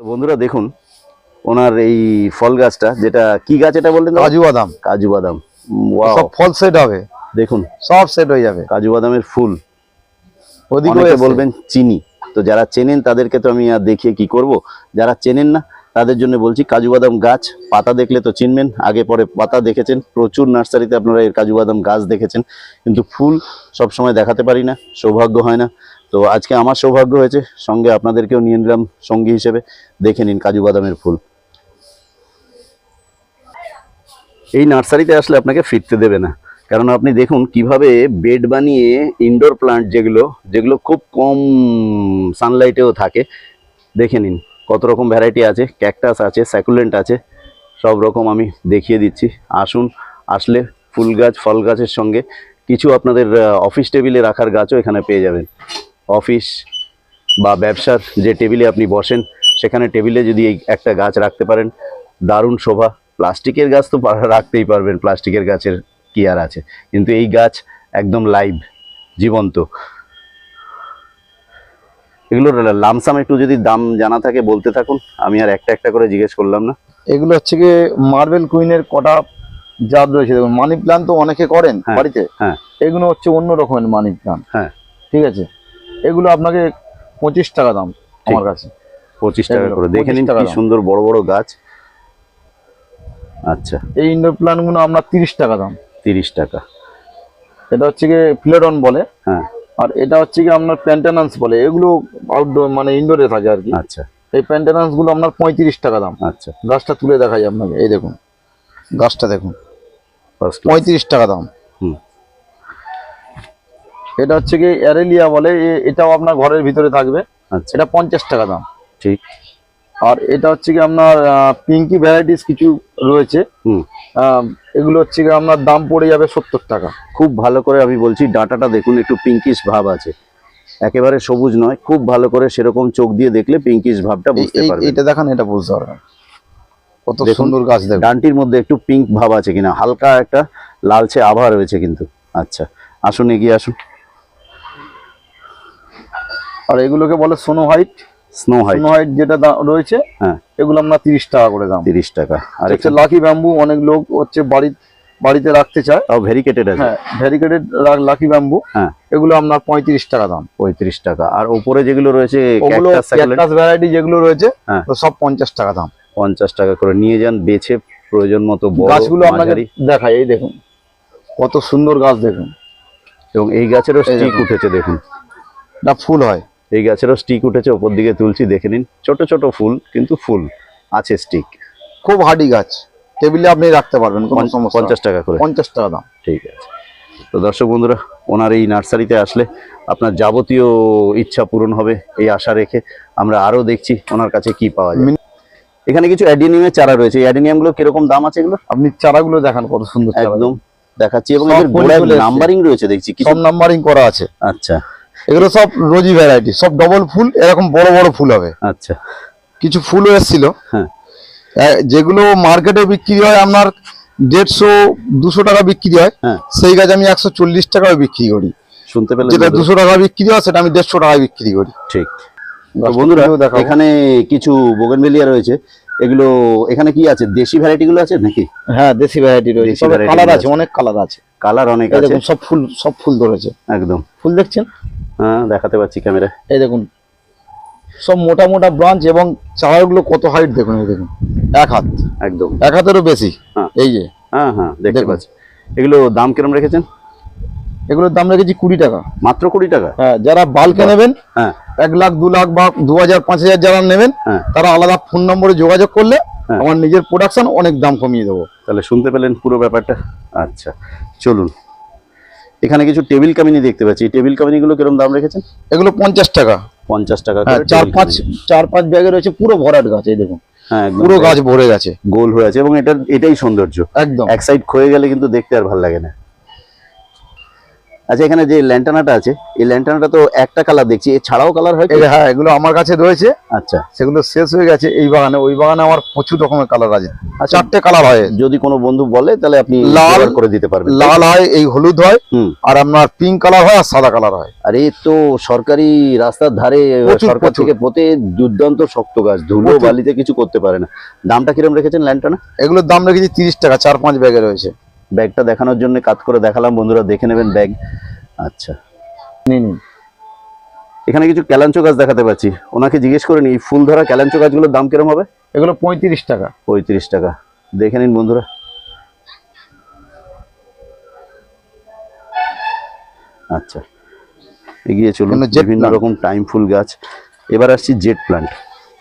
তো বন্ধুরা দেখুন ওনার এই ফল গাছটা যেটা কি গাছ এটা বললেন কাজু বাদাম। কাজু বাদাম। সব ফল সেট হবে। দেখুন সব সেট হয়ে যাবে। কাজু বাদামের ফুল। ওদিকে বলবেন চিনি। তো যারা চেনেন তাদেরকে তো আমি আর দেখিয়ে কি করব? যারা চেনেন না তাদের জন্য বলছি কাজু বাদাম গাছ পাতা দেখলে তো চিনবেন। আগে পরে পাতা দেখেছেন। প্রচুর নার্সারিতে আপনারা এর কাজু বাদাম গাছ দেখেছেন। কিন্তু ফুল সব সময় দেখাতে পারি না সৌভাগ্য হয় না। তো আজকে আমার সৌভাগ্য হয়েছে, সঙ্গে আপনাদেরকেও নিয়ে নিলাম সঙ্গী হিসেবে। দেখে নিন কাজু বাদামের ফুল। এই নার্সারিতে আসলে আপনাকে ফিরতে দেবে না। কারণ আপনি দেখুন কীভাবে বেড বানিয়ে ইনডোর প্লান্ট যেগুলো যেগুলো খুব কম সানলাইটেও থাকে, দেখে নিন কত রকম ভ্যারাইটি আছে। ক্যাকটাস আছে স্যাকুলেন্ট আছে, সব রকম আমি দেখিয়ে দিচ্ছি। আসুন, আসলে ফুল গাছ, ফল গাছের সঙ্গে কিছু আপনাদের অফিস টেবিলে রাখার গাছও এখানে পেয়ে যাবেন। অফিস বা ব্যবসার যে টেবিলে আপনি বসেন সেখানে টেবিলে যদি এই একটা গাছ রাখতে পারেন দারুণ শোভা। প্লাস্টিকের গাছ তো রাখতেই পারবেন প্লাস্টিকের গাছের কি আর আছে। কিন্তু এই গাছ একদম লাইভ জীবন্ত। এগুলোর লামসাম একটু যদি দাম জানা থাকে বলতে থাকুন। আমি আর একটা একটা করে জিজ্ঞেস করলাম না। এগুলো হচ্ছে গিয়ে মার্বেল কুইনের কটা জাত রয়েছে। দেখুন মানি প্ল্যান্ট তো অনেকে করেন হ্যাঁ, বাড়িতে। হ্যাঁ। এগুলো হচ্ছে অন্য রকমের মানি প্ল্যান্ট হ্যাঁ। ঠিক আছে? এগুলো আপনাকে পঁচিশ টাকা দাম আমার কাছে। পঁচিশ টাকা করে। দেখে নিন টাকা কি সুন্দর বড় বড় গাছ। আচ্ছা। এই ইনডোর প্ল্যান্টগুলো আপনার তিরিশ টাকা দাম। তিরিশ টাকা। এটা হচ্ছে গিয়ে ফ্লেডন বলে। হ্যাঁ। আর এটা হচ্ছে কি আপনার প্যান্টেনান্স বলে। এগুলো আউটডোর মানে ইনডোরে থাকে আর কি। আচ্ছা। এই প্যান্টেনান্সগুলো আপনার পঁয়ত্রিশ টাকা দাম। আচ্ছা। গাছটা তুলে দেখাই আপনাকে। এই দেখুন। গাছটা দেখুন। পঁয়ত্রিশ টাকা দাম। এটা হচ্ছে কি অ্যারেলিয়া বলে এটাও আপনার ঘরের ভিতরে থাকবে। আচ্ছা। এটা পঞ্চাশ টাকা দাম। ঠিক। আর এটা হচ্ছে কি আপনার পিঙ্কি ভ্যারাইটিস কিছু রয়েছে। হুম। এগুলো হচ্ছে কি আপনার দাম পড়ে যাবে সত্তর টাকা। খুব ভালো করে আমি বলছি ডাঁটাটা দেখুন একটু পিঙ্কিশ ভাব আছে। একেবারে সবুজ নয় খুব ভালো করে সেরকম চোখ দিয়ে দেখলে পিঙ্কিশ ভাবটা বুঝতে পারবেন। এটা দেখান এটা বুঝতে পারবেন। কত সুন্দর গাছ দেখুন। ডানটির মধ্যে একটু পিঙ্ক ভাব আছে কিনা হালকা একটা লালচে আভা রয়েছে কিন্তু। আচ্ছা আসুন এগিয়ে আসুন। আর এগুলোকে বলে snow white snow white snow white যেটা দা- রয়েছে হ্যাঁ। এগুলো আমরা তিরিশ টাকা করে দাম। তিরিশ টাকা। আর হচ্ছে লাকি ব্যাম্বু অনেক লোক হচ্ছে বাড়ি বাড়িতে রাখতে চায়। তাও ভেরিকেটেড আছে। হ্যাঁ ভ্যারিকেটেড লাকি ব্যাম্বু হ্যাঁ। এগুলো আপনার পঁয়ত্রিশ টাকা দাম। পঁয়ত্রিশ টাকা। আর ওপরে যেগুলো রয়েছে ওগুলো ক্যাকটাস ভ্যারাইটি যেগুলো রয়েছে হ্যাঁ। তো সব পঞ্চাশ টাকা দাম। পঞ্চাশ টাকা করে নিয়ে যান বেছে প্রয়োজন মতো বড় গাছগুলো আপনাকে দেখাই এই দেখুন। কত সুন্দর গাছ দেখুন। এবং এই গাছেরও স্টিক উঠেছে দেখুন। না ফুল হয়। এই গাছেরও স্টিক উঠেছে ওপর দিকে তুলছি দেখে নিন। ছোট ছোট ফুল কিন্তু ফুল আছে স্টিক খুব হার্ডি গাছ। টেবিলে আপনি রাখতে পারবেন পঞ্চাশ টাকা করে। পঞ্চাশ টাকা দাম। ঠিক আছে। তো দর্শক বন্ধুরা ওনার এই নার্সারিতে আসলে আপনার যাবতীয় ইচ্ছা পূরণ হবে এই আশা রেখে আমরা আরও দেখছি ওনার কাছে কি পাওয়া যায়। এখানে কিছু অ্যাডিনিয়ামের চারা রয়েছে। অ্যাডিনিয়ামগুলো কীরকম দাম আছে এগুলো আপনি চারাগুলো দেখান কত সুন্দর একদম। দেখাচ্ছি এবং এদের। নাম্বারিং রয়েছে দেখছি। কিছু নাম্বারিং করা আছে। আচ্ছা। এগুলো সব রোজি ভ্যারাইটি সব ডবল ফুল এরকম বড় বড় ফুল হবে। আচ্ছা। কিছু ফুলও এসেছিল। হ্যাঁ। যেগুলো মার্কেটে বিক্রি হয় আপনার দেড়শো দুশো টাকা বিক্রি হয় হ্যাঁ। সেই গাছ আমি একশো চল্লিশ টাকায় বিক্রি করি। শুনতে পেলেন যেটা দুশো টাকা বিক্রি হয় সেটা আমি দেড়শো টাকায় বিক্রি করি। ঠিক। বন্ধুরা। এখানে কিছু বোগেনভেলিয়া রয়েছে। এগুলো এখানে কি আছে? দেশি ভ্যারাইটি গুলো আছে নাকি? হ্যাঁ দেশি ভ্যারাইটি রয়েছে। কালার আছে আছে। অনেক কালার আছে। কালার অনেক আছে। সব ফুল সব ফুল ধরেছে। একদম। ফুল দেখছেন? হ্যাঁ দেখাতে পাচ্ছি ক্যামেরা এই দেখুন সব মোটা মোটা ব্রাঞ্চ এবং চারাগুলো কত হাইট দেখুন এই দেখুন এক হাত। একদম। এক হাতেরও বেশি হ্যাঁ। এই যে। হ্যাঁ হ্যাঁ দেখতে পাচ্ছি। এগুলো দাম কিরম রেখেছেন? এগুলোর দাম রেখেছি কুড়ি টাকা। মাত্র কুড়ি টাকা? হ্যাঁ যারা বাল্কে নেবেন হ্যাঁ। এক লাখ দু লাখ বা দু হাজার পাঁচ হাজার যারা নেবেন হ্যাঁ। তারা আলাদা ফোন নম্বরে যোগাযোগ করলে হ্যাঁ। আমার নিজের প্রোডাকশন অনেক দাম কমিয়ে দেবো। তাহলে শুনতে পেলেন পুরো ব্যাপারটা? আচ্ছা চলুন। এখানে কিছু টেবিল কামিনি দেখতে পাচ্ছি। টেবিল কামিনি গুলো কিরম দাম রেখেছেন? এগুলো পঞ্চাশ টাকা। পঞ্চাশ টাকা হ্যাঁ চার পাঁচ চার পাঁচ ব্যাগে রয়েছে পুরো ভরাট গাছ এই দেখুন। হ্যাঁ পুরো গাছ ভরে গেছে। গোল হয়ে আছে এবং এটা এটাই সৌন্দর্য। একদম। এক সাইড ক্ষয়ে গেলে কিন্তু দেখতে আর ভালো লাগে না। আচ্ছা এখানে যে ল্যান্টানাটা আছে এই ল্যান্টানাটা তো একটা কালার দেখছি এছাড়াও কালার হয় হ্যাঁ এগুলো আমার কাছে রয়েছে। আচ্ছা। সেগুলো শেষ হয়ে গেছে এই বাগানে। ওই বাগানে আমার প্রচুর রকমের কালার আছে। চারটে কালার হয়। যদি কোনো বন্ধু বলে তাহলে আপনি লাল, করে দিতে পারবেন। লাল হয় এই হলুদ হয় আর আপনার পিঙ্ক কালার হয় আর সাদা কালার হয়। আর এই তো সরকারি রাস্তার ধারে সরকার থেকে পোতে দুর্দান্ত শক্ত গাছ ধুলো বালিতে কিছু করতে পারে না। দামটা কিরম রেখেছেন ল্যান্টানা এগুলোর দাম রেখেছি তিরিশ টাকা চার পাঁচ ব্যাগে রয়েছে। ব্যাগটা দেখানোর জন্য কাজ করে দেখালাম বন্ধুরা দেখে নেবেন ব্যাগ। আচ্ছা। নিন। এখানে কিছু ক্যালাঞ্চো গাছ দেখাতে পাচ্ছি। ওনাকে জিজ্ঞেস করে নি ফুল ধরা ক্যালাঞ্চো গাছগুলোর দাম কিরম হবে? এগুলো পঁয়ত্রিশ টাকা। পঁয়ত্রিশ টাকা। দেখে নিন বন্ধুরা। আচ্ছা। এগিয়ে চলুন বিভিন্ন। রকম টাইম ফুল গাছ। এবার আসছি জেট প্লান্ট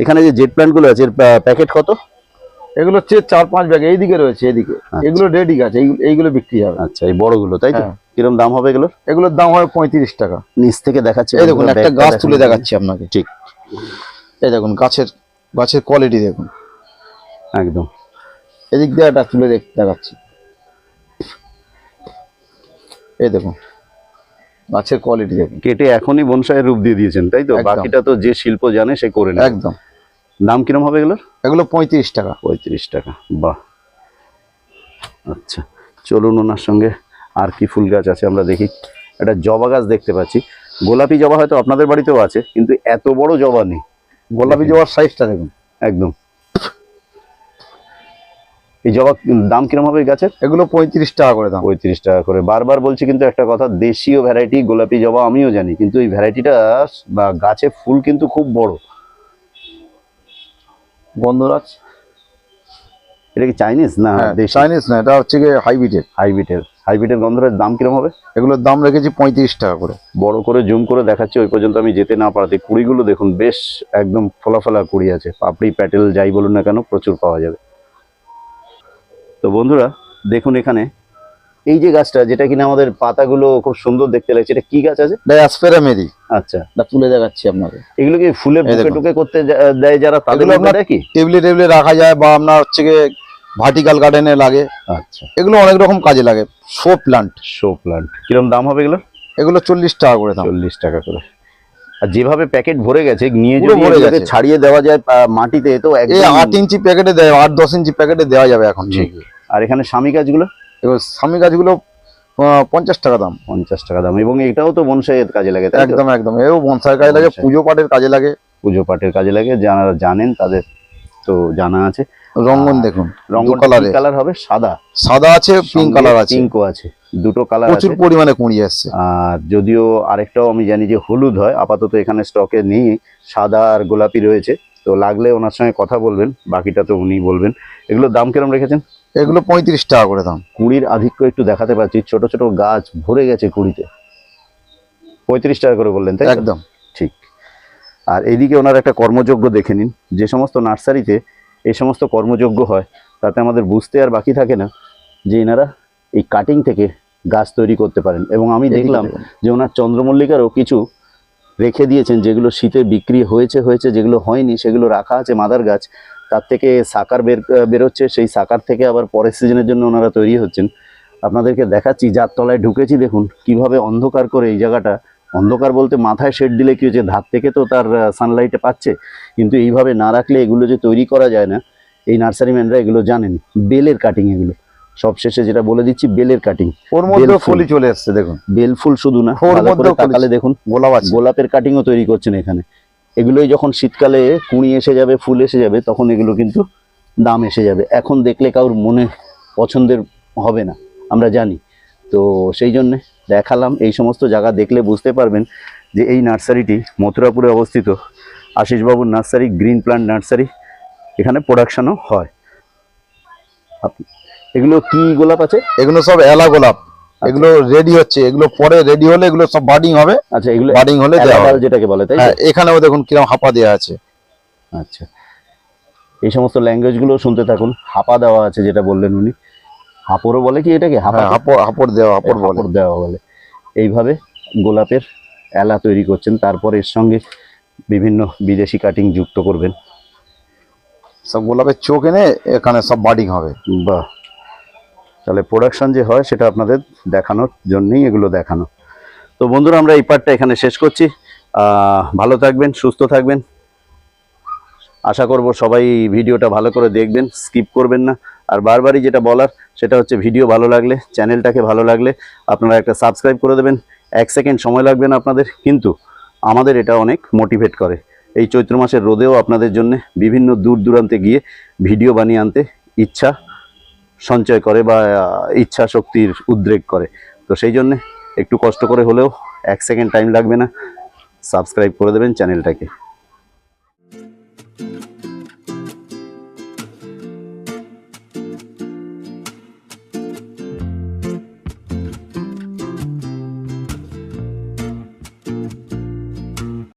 এখানে যে জেট প্লান্টগুলো আছে এর প্যাকেট কত? এগুলো হচ্ছে চার পাঁচ ব্যাগ এইদিকে রয়েছে এদিকে। এগুলো রেডি গাছ এইগুলো- বিক্রি হবে। আচ্ছা এই বড়গুলো তাই তো? হ্যাঁ। কিরম দাম হবে এগুলোর? এগুলোর দাম হবে পঁয়ত্রিশ টাকা। নিচ থেকে দেখাচ্ছি এই দেখুন একটা গাছ তুলে দেখাচ্ছি। আপনাকে। ঠিক। এই দেখুন গাছের গাছের কোয়ালিটি দেখুন। একদম। এদিক দিয়ে একটা তুলে দেখাচ্ছি। এই দেখুন গাছের কোয়ালিটি দেখুন। কেটে এখনই বনসাইয়ের রূপ দিয়ে দিয়েছেন তাই তো। বাকিটা তো যে শিল্প জানে সে করে নেয় একদম। দাম কিরম হবে এগুলোর? এগুলো পঁয়ত্রিশ টাকা। পঁয়ত্রিশ টাকা বাহ। আচ্ছা চলুন ওনার সঙ্গে আর কি ফুল গাছ আছে আমরা দেখি। একটা জবা গাছ দেখতে পাচ্ছি। গোলাপি জবা হয়তো আপনাদের বাড়িতেও আছে কিন্তু এত বড় জবা নেই। গোলাপি জবার সাইজটা দেখুন। একদম। এই জবা দাম কিরম হবে এই গাছের? এগুলো পঁয়ত্রিশ টাকা করে দাম। পঁয়ত্রিশ টাকা করে। বারবার বলছি কিন্তু একটা কথা দেশীয় ভ্যারাইটি গোলাপি জবা আমিও জানি কিন্তু এই ভ্যারাইটিটা বা গাছে ফুল কিন্তু খুব বড়। গন্ধরাজ এটা কি চাইনিজ না হ্যাঁ চাইনিজ না এটা হচ্ছে গিয়ে হাইব্রিডের। হাইব্রিডের। হাইব্রিডের গন্ধরাজ দাম কীরকম হবে? এগুলোর দাম রেখেছি পঁয়ত্রিশ টাকা করে। বড় করে জুম করে দেখাচ্ছি ওই পর্যন্ত আমি যেতে না পারাতে। কুড়িগুলো দেখুন বেশ একদম ফোলা ফোলা কুড়ি আছে। পাপড়ি প্যাটেল যাই বলুন না কেন প্রচুর পাওয়া যাবে। তো বন্ধুরা দেখুন এখানে এই যে গাছটা যেটা কিনা আমাদের পাতাগুলো খুব সুন্দর দেখতে লাগছে এটা কি গাছ আছে? এটা অ্যাসপেরামেরি আচ্ছা। এটা তুলে দেখাচ্ছি আপনাকে। এগুলো কি ফুলের এই বুকে টুকে করতে দেয় যারা তাদের এগুলো আপনার- কি? টেবিলে টেবিলে রাখা যায় বা আপনার হচ্ছে ভার্টিক্যাল গার্ডেনে লাগে। আচ্ছা। এগুলো অনেক রকম কাজে লাগে। শো প্লান্ট শো প্লান্ট কিরম দাম হবে এগুলো? এগুলো চল্লিশ টাকা করে দাম। চল্লিশ টাকা করে। আর যেভাবে প্যাকেট ভরে গেছে নিয়ে যদি ভরে গেছে। ছাড়িয়ে দেওয়া যায় মাটিতে তো আট ইঞ্চি প্যাকেটে দেয় আট দশ ইঞ্চি প্যাকেটে দেওয়া যাবে এখন। ঠিক। আর এখানে স্বামী গাছগুলো এবার স্বামী গাছগুলো পঞ্চাশ টাকা দাম। পঞ্চাশ টাকা দাম এবং এটাও তো বনসাইয়ের কাজে লাগে একদম একদম। এও বনসাই কাজে লাগে। পুজো পাঠের কাজে লাগে। পুজো পাঠের কাজে লাগে যারা জানেন তাদের তো জানা আছে। রঙ্গন দেখুন রঙ দু কালারে কালার হবে সাদা। সাদা আছে পিঙ্ক কালার আছে। পিঙ্কও আছে দুটো কালার প্রচুর পরিমাণে কুঁড়ি আসছে আর যদিও আরেকটাও আমি জানি যে হলুদ হয় আপাতত এখানে স্টকে নেই সাদা আর গোলাপি রয়েছে। তো লাগলে ওনার সঙ্গে কথা বলবেন বাকিটা তো উনি বলবেন। এগুলোর দাম কিরম রেখেছেন? এগুলো পঁয়ত্রিশ টাকা করে দাম। কুড়ির আধিক্য একটু দেখাতে পাচ্ছি ছোট ছোট গাছ ভরে গেছে কুড়িতে। পঁয়ত্রিশ টাকা করে বললেন তাই? একদম। ঠিক। আর এদিকে ওনার একটা কর্মযোগ্য দেখে নিন। যে সমস্ত নার্সারিতে এই সমস্ত কর্মযোগ্য হয় তাতে আমাদের বুঝতে আর বাকি থাকে না যে এনারা এই কাটিং থেকে গাছ তৈরি করতে পারেন। এবং আমি দেখলাম যে ওনার চন্দ্রমল্লিকারও কিছু রেখে দিয়েছেন যেগুলো শীতে বিক্রি হয়েছে হয়েছে যেগুলো হয়নি সেগুলো রাখা আছে মাদার গাছ। তার থেকে সাকার বের বেরোচ্ছে সেই সাকার থেকে আবার পরের সিজনের জন্য ওনারা তৈরি হচ্ছেন। আপনাদেরকে দেখাচ্ছি যার তলায় ঢুকেছি দেখুন কীভাবে অন্ধকার করে এই জায়গাটা। অন্ধকার বলতে মাথায় শেড দিলে কি হচ্ছে ধার থেকে তো তার সানলাইটে পাচ্ছে। কিন্তু এইভাবে না রাখলে এগুলো যে তৈরি করা যায় না এই নার্সারিম্যানরা এগুলো জানেন। বেলের কাটিং এগুলো। সবশেষে যেটা বলে দিচ্ছি বেলের কাটিং ওর মধ্যে ফুলই চলে আসছে দেখুন। বেল ফুল শুধু না তাকালে দেখুন। গোলাপ গোলাপের কাটিংও তৈরি করছেন এখানে। এগুলোই যখন শীতকালে কুঁড়ি এসে যাবে, ফুল এসে যাবে, তখন এগুলো কিন্তু দাম এসে যাবে। এখন দেখলে কারোর মনে পছন্দের হবে না, আমরা জানি। তো সেই জন্যে দেখালাম এই সমস্ত জায়গা দেখলে বুঝতে পারবেন যে এই নার্সারিটি মথুরাপুরে অবস্থিত। আশিসবাবুর নার্সারি, গ্রিন প্লান্ট নার্সারি, এখানে প্রোডাকশানও হয়। এগুলো কি গোলাপ আছে? এগুলো সব এলা গোলাপ। এগুলো রেডি হচ্ছে এগুলো পরে রেডি হলে এগুলো সব বাডিং হবে। আচ্ছা এগুলো বাডিং হলে। যেটাকে বলে তাই? হ্যাঁ এখানেও দেখুন কীরকম হাপা দেওয়া আছে। আচ্ছা। এই সমস্ত ল্যাঙ্গুয়েজগুলো শুনতে থাকুন। হাপা দেওয়া আছে যেটা বললেন উনি। হাপড়ও বলে কি এটাকে? হাপা হ্যাঁ হাপড় হাপড় দেওয়া হাপড় হাপড় দেওয়া বলে। এইভাবে গোলাপের এলা তৈরি করছেন। তারপর এর সঙ্গে বিভিন্ন বিদেশি কাটিং যুক্ত করবেন। সব গোলাপের চোখ এনে এখানে সব বাডিং হবে। বাহ। তাহলে প্রোডাকশন যে হয় সেটা আপনাদের দেখানোর জন্যই এগুলো দেখানো। তো বন্ধুরা, আমরা এই পার্টটা এখানে শেষ করছি। ভালো থাকবেন, সুস্থ থাকবেন। আশা করব সবাই ভিডিওটা ভালো করে দেখবেন স্কিপ করবেন না। আর বারবারই যেটা বলার, সেটা হচ্ছে ভিডিও ভালো লাগলে চ্যানেলটাকে ভালো লাগলে আপনারা একটা সাবস্ক্রাইব করে দেবেন। এক সেকেন্ড সময় লাগবে না আপনাদের, কিন্তু আমাদের এটা অনেক মোটিভেট করে। এই চৈত্র মাসের রোদেও আপনাদের জন্য বিভিন্ন দূর দূরান্তে গিয়ে ভিডিও বানিয়ে আনতে ইচ্ছা সঞ্চয় করে বা ইচ্ছা শক্তির উদ্রেক করে। তো সেই জন্যে একটু কষ্ট করে হলেও এক সেকেন্ড টাইম লাগবে না। সাবস্ক্রাইব করে দেবেন চ্যানেলটাকে।